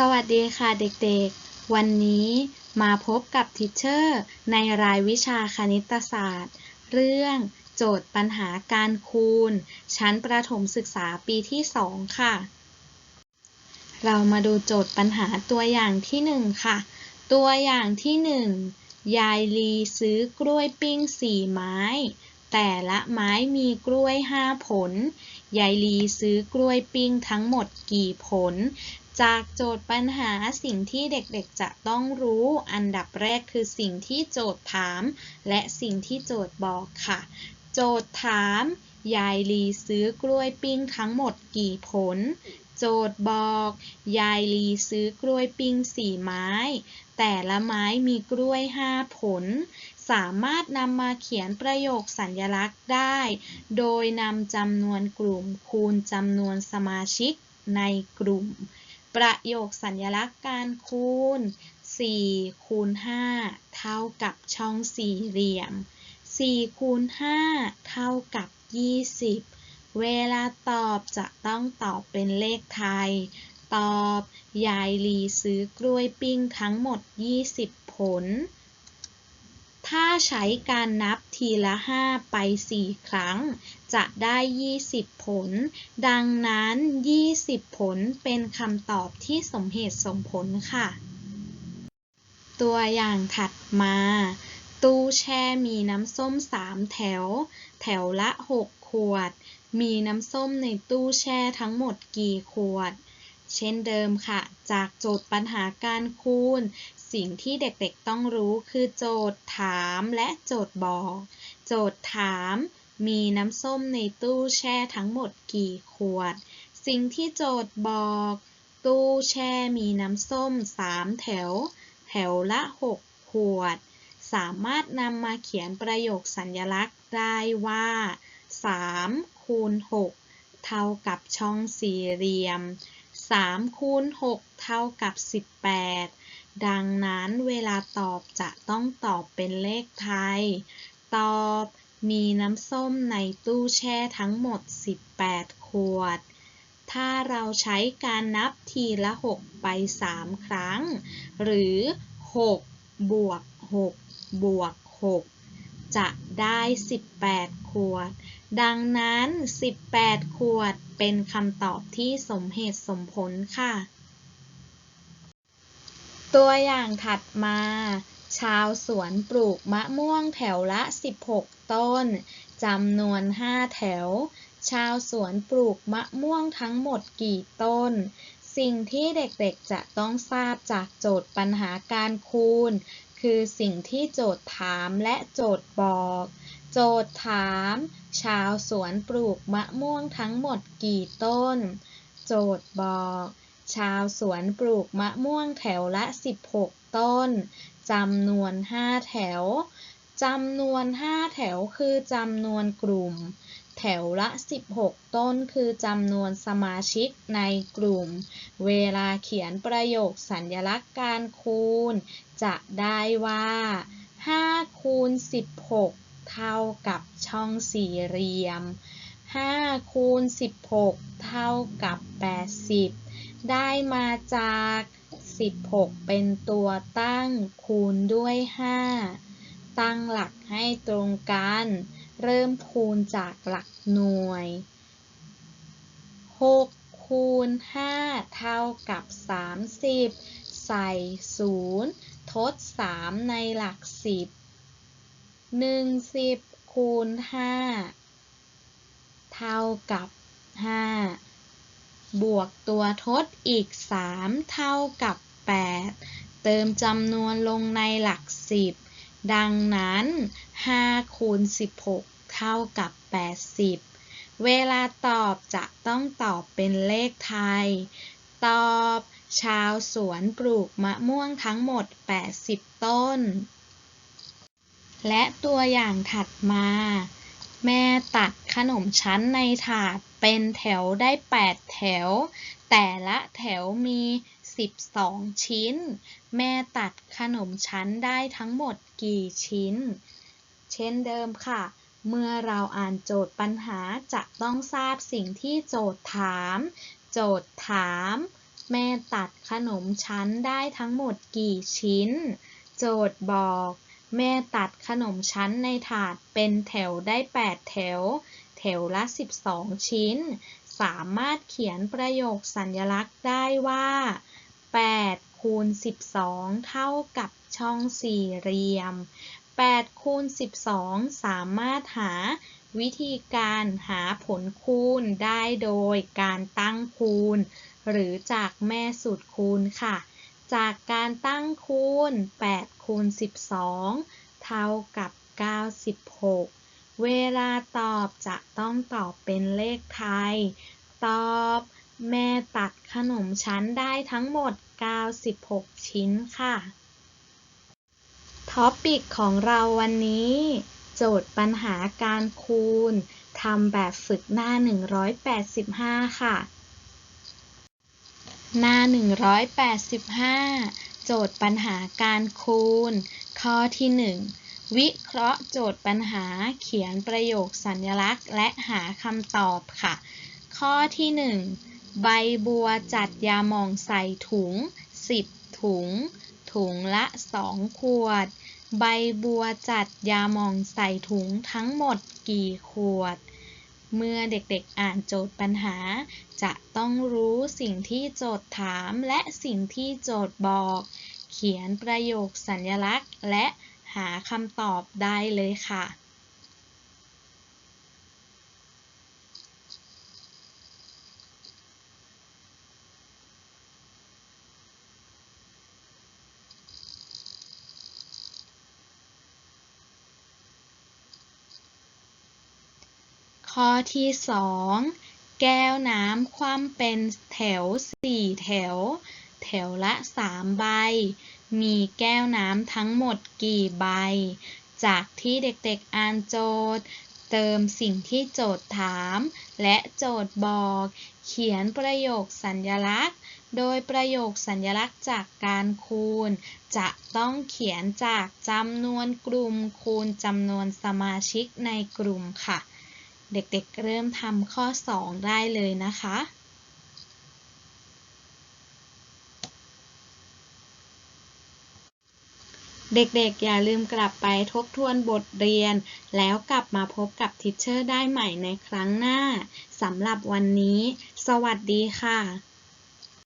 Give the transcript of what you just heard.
สวัสดีค่ะเด็กๆ วันนี้มาพบกับทิเชอร์ในรายวิชาคณิตศาสตร์ เรื่องโจทย์ปัญหาการคูณ ชั้นประถมศึกษาปีที่ 2 ค่ะ เรามาดูโจทย์ปัญหาตัวอย่างที่ 1 ค่ะ ตัวอย่างที่ 1 ยายลีซื้อกล้วยปิ้ง 4 ไม้ แต่ละไม้มีกล้วย 5 ผลยายลีซื้อกล้วยปิ้งทั้งหมดกี่ผล จากโจทย์ปัญหาสิ่งที่เด็กๆจะต้องรู้ อันดับแรกคือสิ่งที่โจทย์ถาม และสิ่งที่โจทย์บอกค่ะ โจทย์ถาม ยายลีซื้อกล้วยปิ้งทั้งหมดกี่ผล โจทย์บอก ยายลีซื้อกล้วยปิ้งสี่ไม้ แต่ละไม้มีกล้วยห้าผล สามารถนำมาเขียนประโยคสัญลักษณ์ได้ โดยนำจำนวนกลุ่มคูณจำนวนสมาชิกในกลุ่ม ประโยคสัญลักษณ์การคูณ 4 คูณ 5 เท่ากับช่องสี่เหลี่ยม 4 คูณ 5 เท่ากับ 20 เวลาตอบจะต้องตอบเป็นเลขไทย ตอบ ยายลีซื้อกล้วยปิ้งทั้งหมด 20 ผล ถ้าใช้การนับทีละ 5 ไป 4 ครั้ง จะได้ 20 ผล ดังนั้น 20 ผลเป็นคำตอบที่สมเหตุสมผลค่ะ ตัวอย่างถัดมา ตู้แช่มีน้ำส้ม 3 แถว แถวละ 6 ขวด มีน้ำส้มในตู้แช่ทั้งหมดกี่ขวดเช่นเดิมค่ะ จากโจทย์ปัญหาการคูณ สิ่งที่เด็กๆต้องรู้คือโจทย์ถามและโจทย์บอก โจทย์ถาม มีน้ำส้มในตู้แช่ทั้งหมดกี่ขวด สิ่งที่โจทย์บอก ตู้แช่มีน้ำส้ม 3 แถว แถวละ 6 ขวด สามารถนำมาเขียนประโยคสัญลักษณ์ได้ว่า3คูณ6เท่ากับช่องสี่เหลี่ยม3คูณ6เท่ากับ 18 ดังนั้นเวลาตอบจะต้องตอบเป็นเลขไทย ตอบมีน้ำส้มในตู้แช่ทั้งหมด 18 ขวด ถ้าเราใช้การนับทีละ 6 ไป 3 ครั้ง หรือ 6 บวก 6 บวก 6 จะได้ 18 ขวด ดังนั้น 18 ขวดเป็นคำตอบที่สมเหตุสมผลค่ะ ตัวอย่างถัดมา ชาวสวนปลูกมะม่วงแถวละ 16 ต้นจำนวน 5 แถว ชาวสวนปลูกมะม่วงทั้งหมดกี่ต้น สิ่งที่เด็กๆจะต้องทราบจากโจทย์ปัญหาการคูณ คือสิ่งที่โจทย์ถามและโจทย์บอก โจทย์ถาม ชาวสวนปลูกมะม่วงทั้งหมดกี่ต้น โจทย์บอก ชาวสวนปลูกมะม่วงแถวละ 16 ต้นจำนวน 5 แถวจำนวน 5 แถวคือจำนวนกลุ่ม แถวละ 16 ต้นคือจำนวนสมาชิกในกลุ่ม เวลาเขียนประโยคสัญลักษณ์การคูณ จะได้ว่า 5 คูณ 16 เท่ากับช่องสี่เหลี่ยม 5 คูณ 16 เท่ากับ 80 ได้มาจาก 16 เป็นตัวตั้งคูณด้วย 5 ตั้งหลักให้ตรงกัน เริ่มคูณจากหลักหน่วย 6 คูณ 5 เท่ากับ 30 ใส่ 0 ทด 3 ในหลัก 10 1 10คูณ 5 เท่ากับ 5 บวกตัวทดอีก 3 เท่ากับ 8 เติมจำนวนลงในหลัก 10 ดังนั้น 5 คูณ 16 เท่ากับ 80 เวลาตอบจะต้องตอบเป็นเลขไทย ตอบ ชาวสวนปลูกมะม่วงทั้งหมด 80 ต้น และตัวอย่างถัดมา แม่ตัดขนมชั้นในถาด เป็นแถวได้ 8 แถว แต่ละแถวมี 12 ชิ้น แม่ตัดขนมชั้นได้ทั้งหมดกี่ชิ้น เช่นเดิมค่ะ เมื่อเราอ่านโจทย์ปัญหาจะต้องทราบสิ่งที่โจทย์ถาม โจทย์ถาม แม่ตัดขนมชั้นได้ทั้งหมดกี่ชิ้น โจทย์บอก แม่ตัดขนมชั้นในถาดเป็นแถวได้ 8 แถว ถวละ 12 ชิ้น สามารถเขียนประโยคสัญลักษณ์ได้ว่า8คูณ12 เท่ากับช่องสี่เหลี่ยม8คูณ12 สามารถหาวิธีการหาผลคูณได้โดยการตั้งคูณ หรือจากแม่สูตรคูณค่ะ จากการตั้งคูณ8คูณ12 เท่ากับ 96 เวลาตอบจะต้องตอบเป็นเลขไทย ตอบแม่ตัดขนมชั้นได้ทั้งหมด 96 ชิ้นค่ะ ท็อปิกของเราวันนี้ โจทย์ปัญหาการคูณทำแบบฝึกหน้า 185 ค่ะ หน้า 185 โจทย์ปัญหาการคูณ ข้อที่ 1 วิเคราะห์โจทย์ปัญหาเขียนประโยคสัญลักษณ์ และหาคำตอบค่ะ ข้อที่ 1 ใบบัวจัดยาหม่องใส่ถุง 10 ถุง ถุงละ 2 ขวด ใบบัวจัดยาหม่องใส่ถุงทั้งหมดกี่ขวด เมื่อเด็กๆอ่านโจทย์ปัญหา จะต้องรู้สิ่งที่โจทย์ถามและสิ่งที่โจทย์บอก เขียนประโยคสัญลักษณ์และ หาคำตอบได้เลยค่ะ ข้อที่สองแก้วน้ำคว่ำเป็นแถวสี่แถว แถวละสามใบ มีแก้วน้ำทั้งหมดกี่ใบ จากที่เด็กๆอ่านโจทย์ เติมสิ่งที่โจทย์ถาม และโจทย์บอก เขียนประโยคสัญลักษณ์ โดยประโยคสัญลักษณ์จากการคูณ จะต้องเขียนจากจำนวนกลุ่มคูณจำนวนสมาชิกในกลุ่มค่ะ เด็กๆเริ่มทำข้อ 2 ได้เลยนะคะ เด็กๆ อย่าลืมกลับไปทบทวนบทเรียน แล้วกลับมาพบกับทิชเชอร์ได้ใหม่ในครั้งหน้าสำหรับวันนี้ สวัสดีค่ะ